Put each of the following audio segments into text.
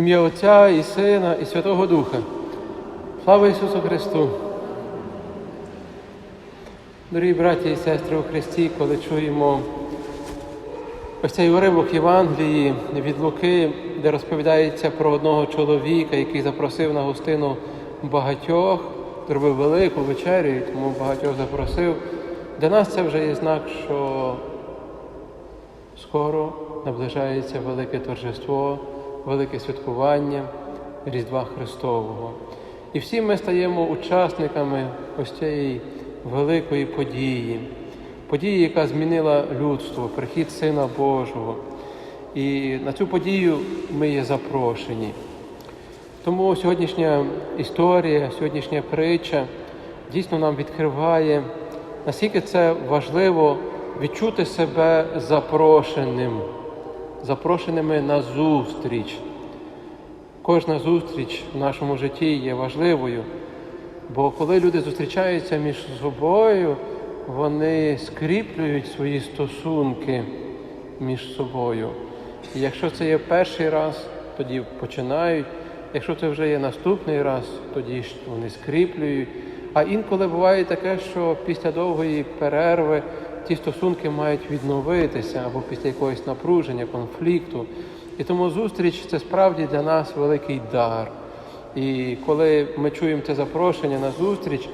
Ім'я Отця і Сина, і Святого Духа. Слава Ісусу Христу! Дорогі браті і сестри у Христі, коли чуємо ось цей уривок Євангелії від Луки, де розповідається про одного чоловіка, який запросив на гостину багатьох, зробив велику вечерю, і тому багатьох запросив. Для нас це вже є знак, що скоро наближається велике торжество, велике святкування Різдва Христового. І всі ми стаємо учасниками ось цієї великої події, події, яка змінила людство, прихід Сина Божого. І на цю подію ми є запрошені. Тому сьогоднішня історія, сьогоднішня притча дійсно нам відкриває, наскільки це важливо відчути себе запрошеним, запрошеними на зустріч. Кожна зустріч в нашому житті є важливою, бо коли люди зустрічаються між собою, вони скріплюють свої стосунки між собою. І якщо це є перший раз, тоді починають. Якщо це вже є наступний раз, тоді вони скріплюють. А інколи буває таке, що після довгої перерви ті стосунки мають відновитися або після якогось напруження, конфлікту. І тому зустріч це справді для нас великий дар. І коли ми чуємо це запрошення на зустріч,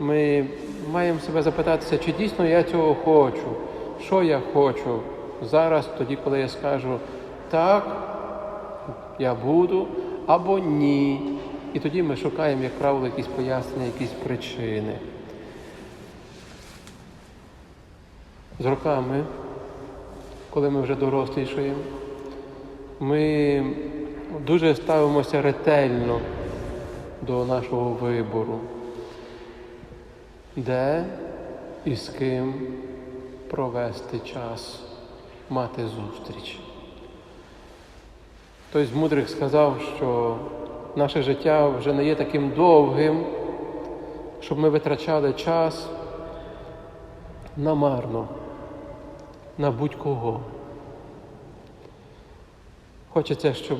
ми маємо себе запитатися, чи дійсно я цього хочу, що я хочу зараз, тоді, коли я скажу так, я буду або ні. І тоді ми шукаємо, як правило, якісь пояснення, якісь причини. З роками, коли ми вже дорослішаємо, ми дуже ставимося ретельно до нашого вибору, де і з ким провести час, мати зустріч. Хтось з мудрих сказав, що наше життя вже не є таким довгим, щоб ми витрачали час намарно, на будь-кого. Хочеться, щоб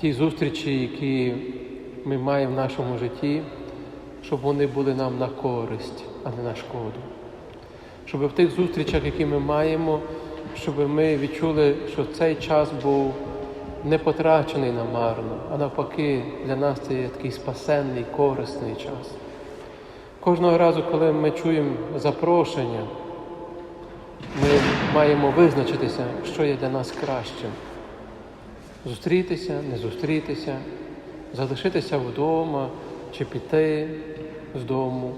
ті зустрічі, які ми маємо в нашому житті, щоб вони були нам на користь, а не на шкоду. Щоб в тих зустрічах, які ми маємо, щоб ми відчули, що цей час був не потрачений намарно, а навпаки, для нас це є такий спасенний, корисний час. Кожного разу, коли ми чуємо запрошення, ми маємо визначитися, що є для нас кращим. Зустрітися, не зустрітися, залишитися вдома чи піти з дому.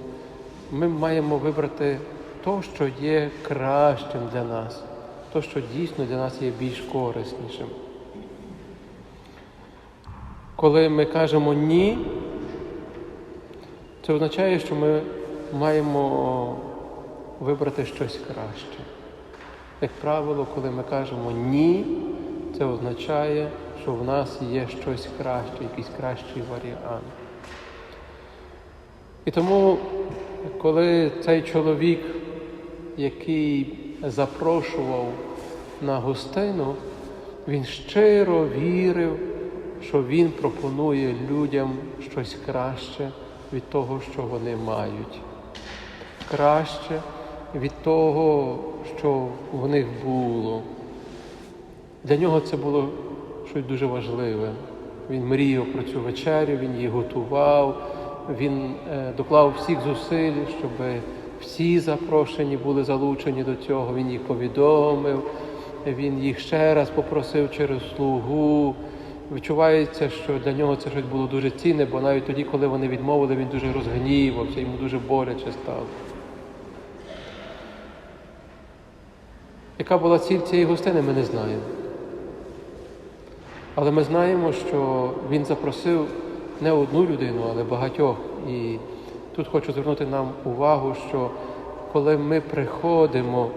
Ми маємо вибрати то, що є кращим для нас, то, що дійсно для нас є більш кориснішим. Коли ми кажемо ні, це означає, що ми маємо вибрати щось краще. Як правило, коли ми кажемо ні, це означає, що в нас є щось краще, якийсь кращий варіант. І тому, коли цей чоловік, який запрошував на гостину, він щиро вірив, що він пропонує людям щось краще від того, що вони мають. Краще від того, що в них було. Для нього це було щось дуже важливе. Він мріяв про цю вечерю, він її готував, він е, доклав всіх зусиль, щоб всі запрошені були залучені до цього. Він їх повідомив, він їх ще раз попросив через слугу. Відчувається, що для нього це щось було дуже цінне, бо навіть тоді, коли вони відмовили, він дуже розгнівався, йому дуже боляче стало. Яка була ціль цієї гостини, ми не знаємо. Але ми знаємо, що він запросив не одну людину, але багатьох. І тут хочу звернути нам увагу, що коли ми приходимо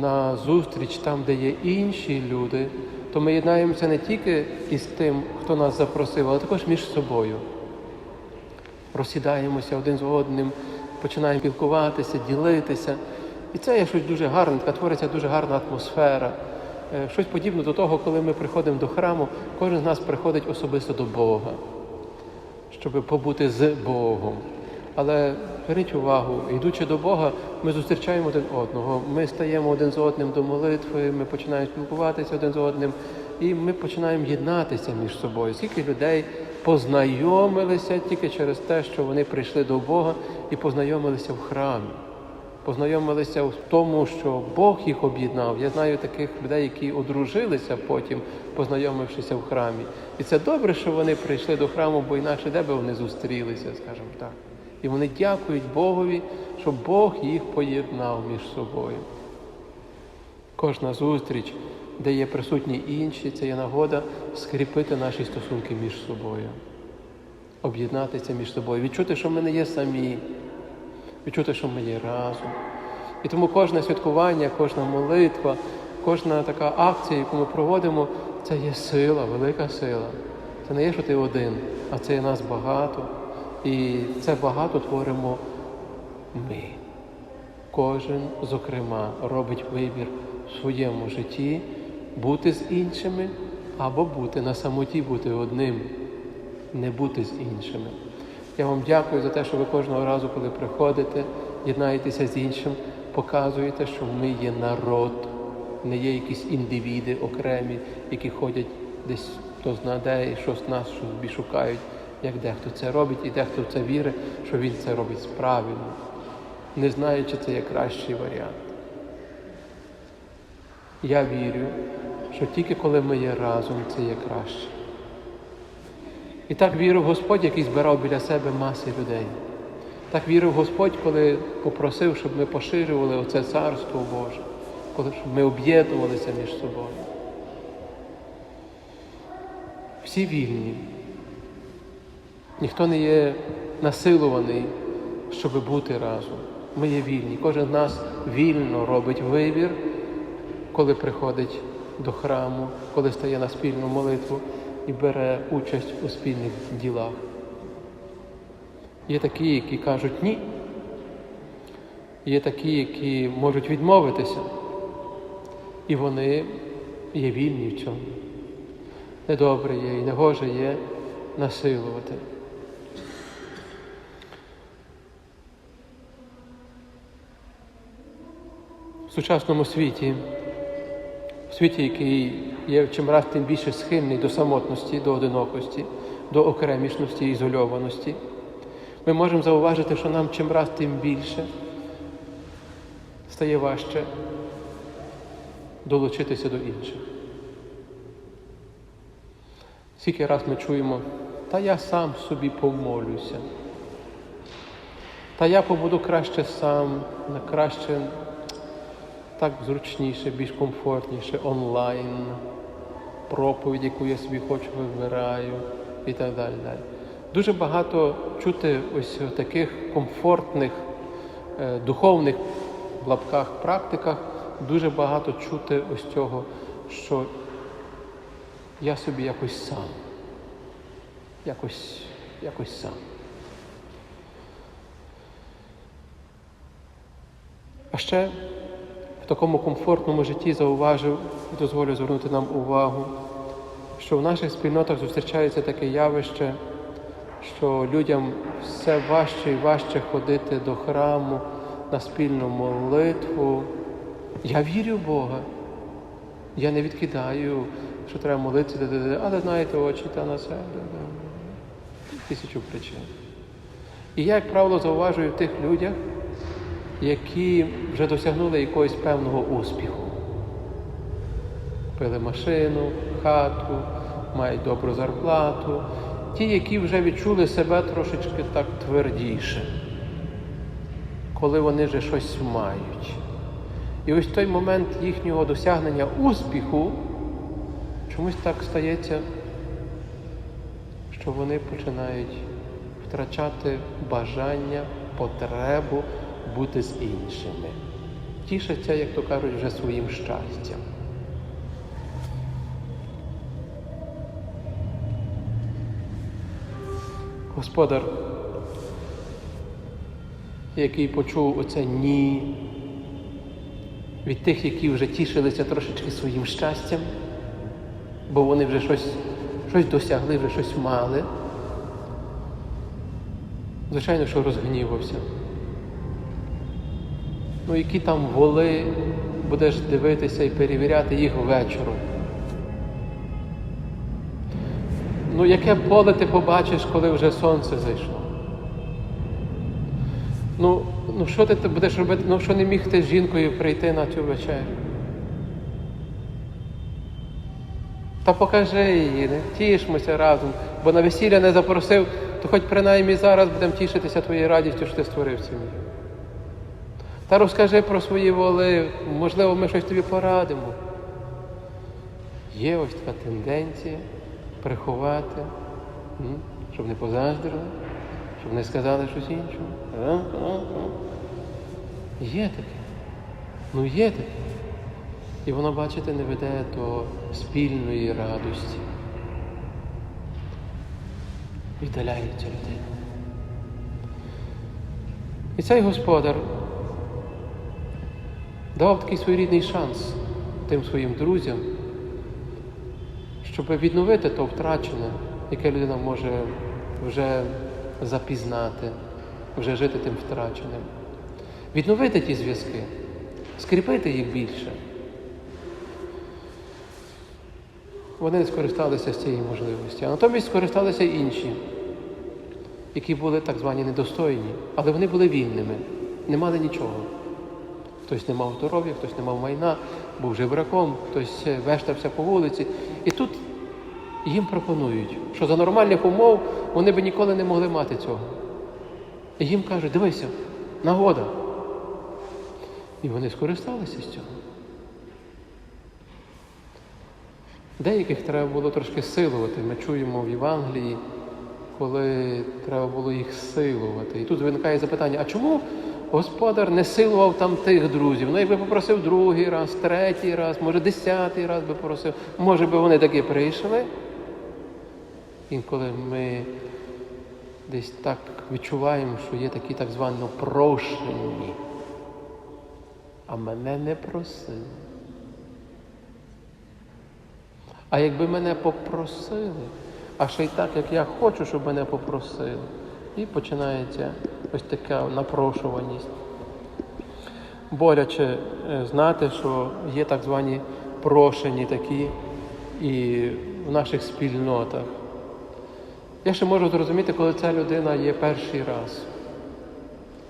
на зустріч там, де є інші люди, то ми єднаємося не тільки із тим, хто нас запросив, але також між собою. Розсідаємося один з одним, починаємо спілкуватися, ділитися. І це є щось дуже гарне, така твориться дуже гарна атмосфера. е, щось подібне до того, коли ми приходимо до храму, кожен з нас приходить особисто до Бога, щоб побути з Богом. Але зверніть увагу, йдучи до Бога, ми зустрічаємо один одного. Ми стаємо один з одним до молитви, ми починаємо спілкуватися один з одним, і ми починаємо єднатися між собою. Скільки людей познайомилися тільки через те, що вони прийшли до Бога і познайомилися в храмі. Познайомилися в тому, що Бог їх об'єднав. Я знаю таких людей, які одружилися потім, познайомившися в храмі. І це добре, що вони прийшли до храму, бо інакше де би вони зустрілися, скажімо так. І вони дякують Богові, що Бог їх поєднав між собою. Кожна зустріч, де є присутні інші, це є нагода скріпити наші стосунки між собою, об'єднатися між собою, відчути, що ми не є самі, відчути, що ми є разом. І тому кожне святкування, кожна молитва, кожна така акція, яку ми проводимо, це є сила, велика сила. Це не є, що ти один, а це є нас багато. І це багато творимо ми. Кожен, зокрема, робить вибір в своєму житті бути з іншими або бути на самоті, бути одним, не бути з іншими. Я вам дякую за те, що ви кожного разу, коли приходите, єднаєтеся з іншим, показуєте, що ми є народ, не є якісь індивіди окремі, які ходять десь хто зна де щось нас собі шукають, як дехто це робить, і дехто в це вірить, що він це робить правильно, не знаючи, це є кращий варіант. Я вірю, що тільки коли ми є разом, це є краще. І так вірив Господь, який збирав біля себе маси людей. Так вірив Господь, коли попросив, щоб ми поширювали оце царство Боже, коли щоб ми об'єднувалися між собою. Всі вільні. Ніхто не є насилуваний, щоб бути разом. Ми є вільні. Кожен з нас вільно робить вибір, коли приходить до храму, коли стає на спільну молитву і бере участь у спільних ділах. Є такі, які кажуть ні. Є такі, які можуть відмовитися. І вони є вільні в цьому. Недобре є і негоже є насилувати. Сучасному світі, в світі, який є чим раз тим більше схильний до самотності, до одинокості, до окремішності, ізольованості, ми можемо зауважити, що нам чим раз тим більше стає важче долучитися до інших. Скільки раз ми чуємо, та я сам собі помолюся, та я побуду краще сам, краще так зручніше, більш комфортніше, онлайн, проповідь, яку я собі хочу, вибираю і так далі. далі. Дуже багато чути ось таких комфортних, е, духовних в лапках практиках, дуже багато чути ось цього, що я собі якось сам. Якось, якось сам. А ще такому комфортному житті зауважив і дозволю звернути нам увагу, що в наших спільнотах зустрічається таке явище, що людям все важче і важче ходити до храму на спільну молитву. Я вірю в Бога. Я не відкидаю, що треба молитися, але знаєте, очі та на себе. Тисячу причин. І я, як правило, зауважую в тих людях, які вже досягнули якогось певного успіху. Купили машину, хату, мають добру зарплату. Ті, які вже відчули себе трошечки так твердіше, коли вони вже щось мають. І ось той момент їхнього досягнення успіху чомусь так стається, що вони починають втрачати бажання, потребу бути з іншими. Тішаться, як то кажуть, вже своїм щастям. Господар, який почув оце ні, від тих, які вже тішилися трошечки своїм щастям, бо вони вже щось, щось досягли, вже щось мали. Звичайно, що розгнівався. Ну, які там воли, будеш дивитися і перевіряти їх вечором. Ну, яке поле ти побачиш, коли вже сонце зайшло? Ну, ну що ти будеш робити? Ну що не міг ти з жінкою прийти на цю вечерю? Та покажи її, не тішмося разом, бо на весілля не запросив, то хоч принаймні зараз будемо тішитися твоєю радістю, що ти створив сім'ю. Та розкажи про свої воли, можливо, ми щось тобі порадимо. Є ось така тенденція приховати, щоб не позаздрили, щоб не сказали щось інше. Є таке. Ну є таке. І воно, бачите, не веде до спільної радості. Віддаляється людина. І цей господар давав такий своєрідний шанс тим своїм друзям, щоб відновити то втрачене, яке людина може вже запізнати, вже жити тим втраченим. Відновити ті зв'язки, скріпити їх більше. Вони не скористалися з цієї можливості, а натомість скористалися інші, які були так звані недостойні, але вони були вільними, не мали нічого. Хтось не мав здоров'я, хтось не мав майна, був жебраком, хтось вештався по вулиці. І тут їм пропонують, що за нормальних умов вони би ніколи не могли мати цього. І їм кажуть, дивися, нагода. І вони скористалися з цього. Деяких треба було трошки силувати. Ми чуємо в Євангелії, коли треба було їх силувати. І тут виникає запитання: а чому господар не силував там тих друзів? Ну, якби попросив другий раз, третій раз, може десятий раз би попросив, може би вони таки прийшли. Інколи ми десь так відчуваємо, що є такі так звані прошені, а мене не просили. А якби мене попросили, а ще й так, як я хочу, щоб мене попросили, і починається ось така напрошуваність. Боляче е, знати, що є так звані прошені такі і в наших спільнотах. Я ще можу зрозуміти, коли ця людина є перший раз,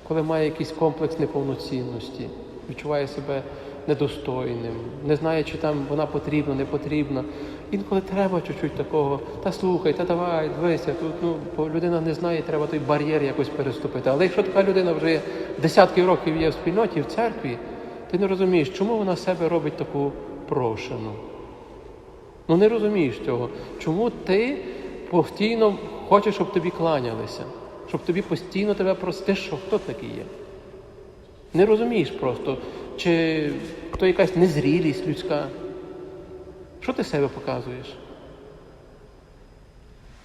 коли має якийсь комплекс неповноцінності, відчуває себе недостойним, не знає, чи там вона потрібна, не потрібна. Інколи треба чуть-чуть такого, та слухай, та давай, дивися, тут ну, людина не знає, треба той бар'єр якось переступити. Але якщо така людина вже десятки років є в спільноті, в церкві, ти не розумієш, чому вона себе робить таку прошену. Ну не розумієш цього. Чому ти постійно хочеш, щоб тобі кланялися, щоб тобі постійно тебе просити, що хто такий є? Не розумієш просто, чи то якась незрілість людська. Що ти себе показуєш?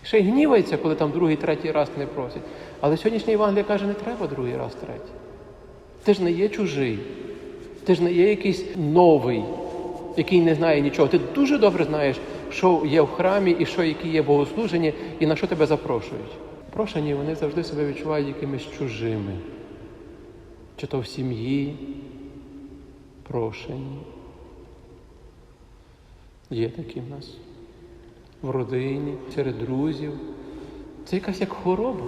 Ще й гнівається, коли там другий, третій раз не просять. Але сьогоднішня Євангелія каже, не треба другий раз, третій. Ти ж не є чужий, ти ж не є якийсь новий, який не знає нічого. Ти дуже добре знаєш, що є в храмі і що які є богослуження, і на що тебе запрошують. Прошені вони завжди себе відчувають якимись чужими. Чи то в сім'ї прошені. Є такі в нас в родині, серед друзів. Це якась як хвороба.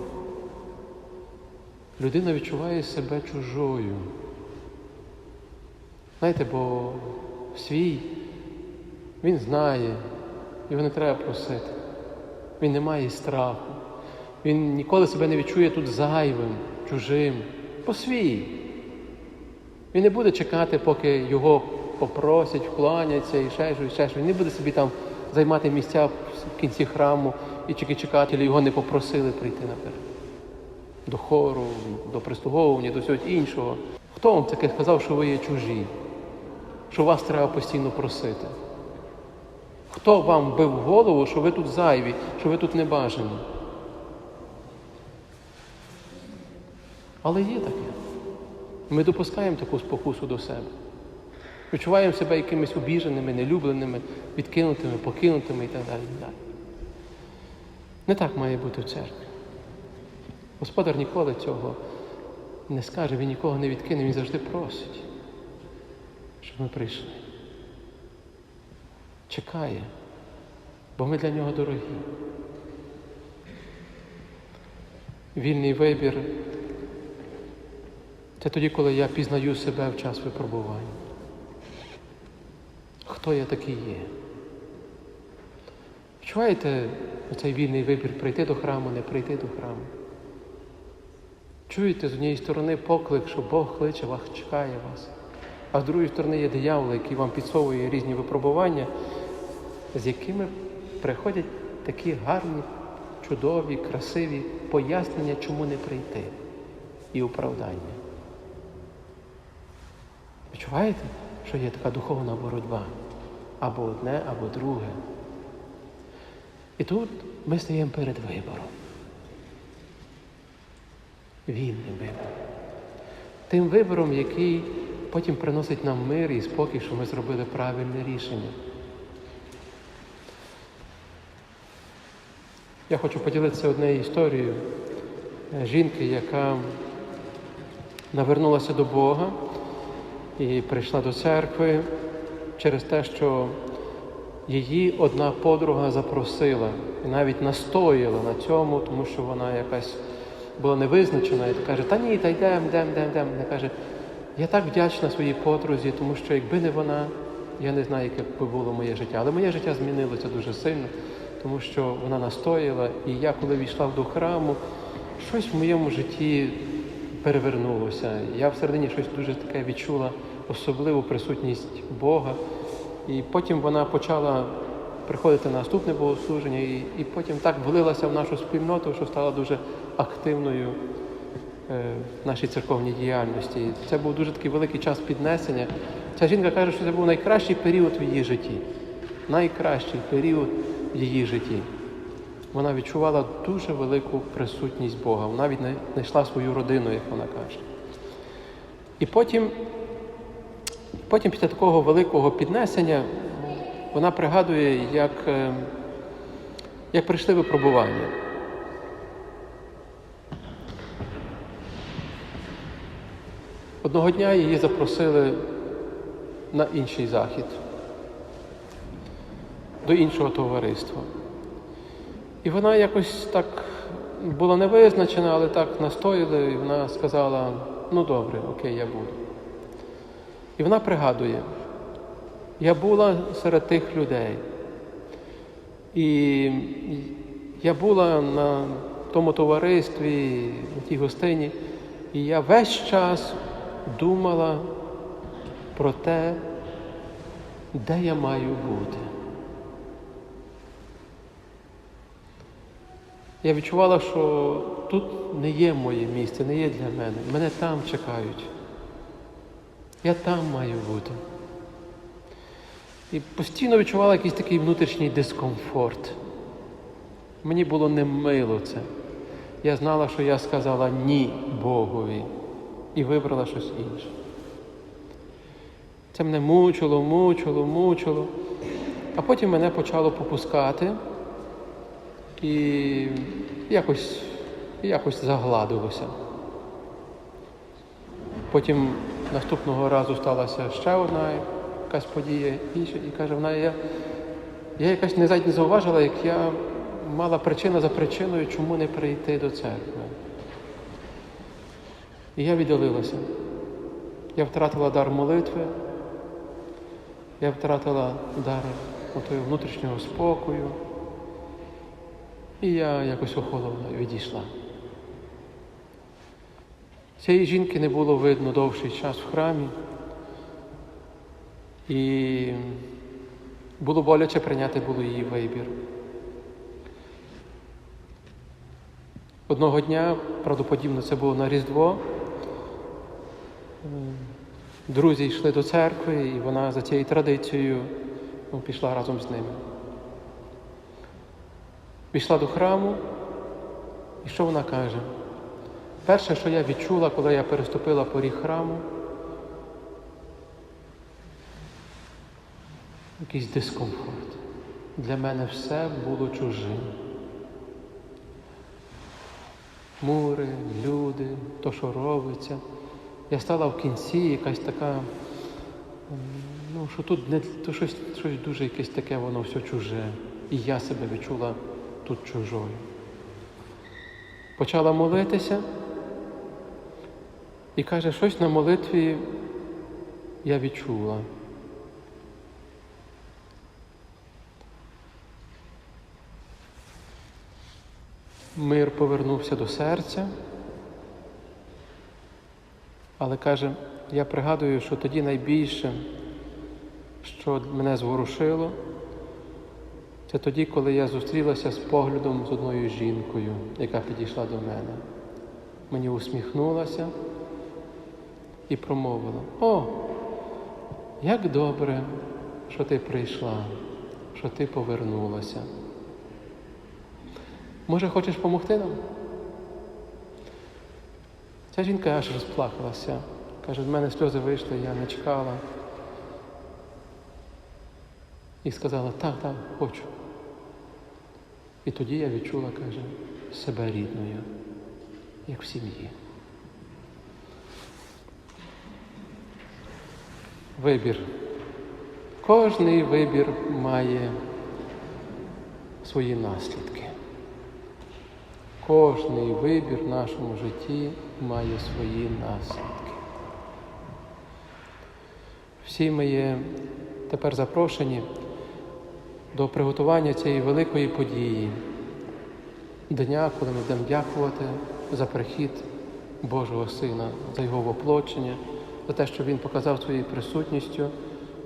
Людина відчуває себе чужою. Знаєте, бо свій він знає, його не треба просити. Він не має страху. Він ніколи себе не відчує тут зайвим, чужим, по свій. Він не буде чекати, поки його попросять, вклоняться і ще щось, і ще щось. Він не буде собі там займати місця в кінці храму і тільки чекати, його не попросили прийти наперед. До хору, до прислуговування, до всього іншого. Хто вам таке сказав, що ви є чужі? Що вас треба постійно просити? Хто вам бив голову, що ви тут зайві, що ви тут не бажані? Але є таке. Ми допускаємо таку спокусу до себе. Відчуваємо себе якимись обіженими, нелюбленими, відкинутими, покинутими і так далі. Не так має бути в церкві. Господар ніколи цього не скаже, він нікого не відкине, він завжди просить, щоб ми прийшли. Чекає, бо ми для нього дорогі. Вільний вибір це тоді, коли я пізнаю себе в час випробування. Хто я такий є? Відчуваєте цей вільний вибір прийти до храму, не прийти до храму? Чуєте з однієї сторони поклик, що Бог кличе вас, чекає вас, а з другої сторони є диявол, який вам підсовує різні випробування, з якими приходять такі гарні, чудові, красиві пояснення, чому не прийти, і оправдання. Відчуваєте, що є така духовна боротьба? Або одне, або друге. І тут ми стаємо перед вибором. Вільним вибором. Тим вибором, який потім приносить нам мир і спокій, що ми зробили правильне рішення. Я хочу поділитися однією історією жінки, яка навернулася до Бога і прийшла до церкви через те, що її одна подруга запросила і навіть настояла на цьому, тому що вона якась була невизначена і каже, та ні, та йдемо, йдемо, йдемо, йдемо. Вона каже, я так вдячна своїй подрузі, тому що якби не вона, я не знаю, яке б було моє життя. Але моє життя змінилося дуже сильно, тому що вона настояла, і я, коли війшла до храму, щось в моєму житті перевернулося. Я всередині щось дуже таке відчула, особливу присутність Бога. І потім вона почала приходити на наступне богослуження, і, і потім так влилася в нашу спільноту, що стала дуже активною е, в нашій церковній діяльності. Це був дуже такий великий час піднесення. Ця жінка каже, що це був найкращий період в її житті. Найкращий період в її житті. Вона відчувала дуже велику присутність Бога. Вона навіть знайшла свою родину, як вона каже. І потім, потім після такого великого піднесення вона пригадує, як, е, як прийшли випробування. Одного дня її запросили на інший захід, до іншого товариства. І вона якось так була невизначена, але так настояли, і вона сказала, ну добре, окей, я буду. І вона пригадує, я була серед тих людей. І я була на тому товаристві, на тій гостині, і я весь час думала про те, де я маю бути. Я відчувала, що тут не є моє місце, не є для мене. Мене там чекають. Я там маю бути. І постійно відчувала якийсь такий внутрішній дискомфорт. Мені було немило це. Я знала, що я сказала ні Богові і вибрала щось інше. Це мене мучило, мучило, мучило. А потім мене почало попускати і якось, якось загладилося. Потім наступного разу сталася ще одна якась подія інша, і каже, вона я, я якась не зауважила, як я мала причина за причиною, чому не прийти до церкви. І я віддалилася. Я втратила дар молитви, я втратила дар внутрішнього спокою. І я якось охолоно відійшла. Цієї жінки не було видно довший час в храмі. І було боляче прийняти було її вибір. Одного дня, правдоподібно, це було на Різдво. Друзі йшли до церкви, і вона за цією традицією ну, пішла разом з ними. Пішла до храму, і що вона каже? Перше, що я відчула, коли я переступила поріг храму, якийсь дискомфорт. Для мене все було чужим. Мури, люди, то, що робиться. Я стала в кінці якась така, ну, що тут не то щось, щось дуже якесь таке, воно все чуже. І я себе відчула тут чужою. Почала молитися і каже, щось на молитві я відчула. Мир повернувся до серця, але каже, я пригадую, що тоді найбільше, що мене зворушило, це тоді, коли я зустрілася з поглядом з одною жінкою, яка підійшла до мене. Мені усміхнулася і промовила: О, як добре, що ти прийшла, що ти повернулася. Може, хочеш допомогти нам? Ця жінка аж розплакалася. Каже, в мене сльози вийшли, я не чекала. І сказала, так, так, хочу. І тоді я відчула, каже, себе рідною, як в сім'ї. Вибір. Кожний вибір має свої наслідки. Кожний вибір в нашому житті має свої наслідки. Всі ми є тепер запрошені до приготування цієї великої події, дня, коли ми будемо дякувати за прихід Божого Сина, за Його воплочення, за те, що Він показав своєю присутністю,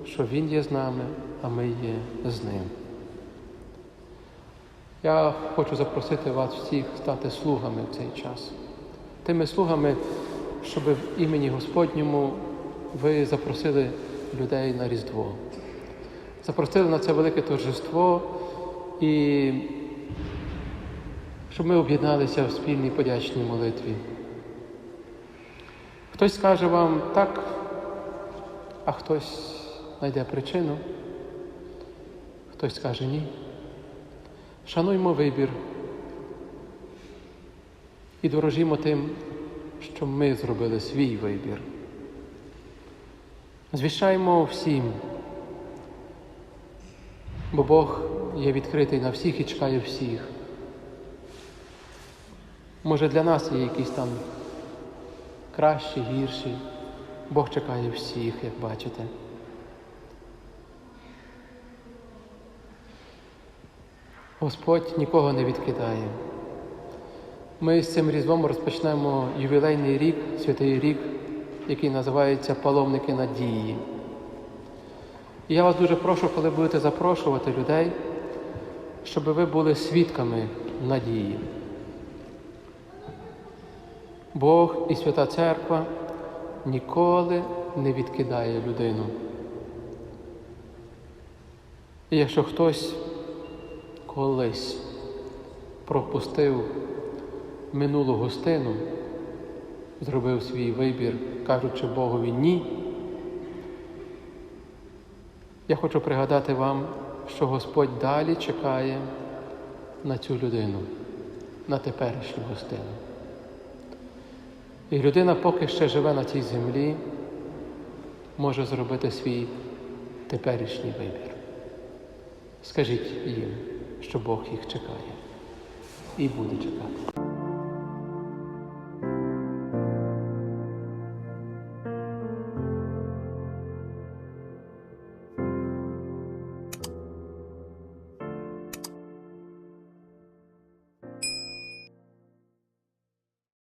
що Він є з нами, а ми є з Ним. Я хочу запросити вас всіх стати слугами в цей час. Тими слугами, щоб в імені Господньому ви запросили людей на Різдво. Запросили на це велике торжество і щоб ми об'єдналися в спільній подячній молитві. Хтось скаже вам так, а хтось знайде причину, хтось скаже ні. Шануймо вибір і дорожімо тим, що ми зробили свій вибір. Звіщаємо всім, бо Бог є відкритий на всіх і чекає всіх. Може для нас є якісь там кращі, гірші. Бог чекає всіх, як бачите. Господь нікого не відкидає. Ми з цим різдвом розпочнемо ювілейний рік, святий рік, який називається Паломники надії. І я вас дуже прошу, коли будете запрошувати людей, щоб ви були свідками надії. Бог і Свята Церква ніколи не відкидає людину. І якщо хтось колись пропустив минулу гостину, зробив свій вибір, кажучи Богові ні. Я хочу пригадати вам, що Господь далі чекає на цю людину, на теперішню гостину. І людина, поки ще живе на цій землі, може зробити свій теперішній вибір. Скажіть їм, що Бог їх чекає і буде чекати.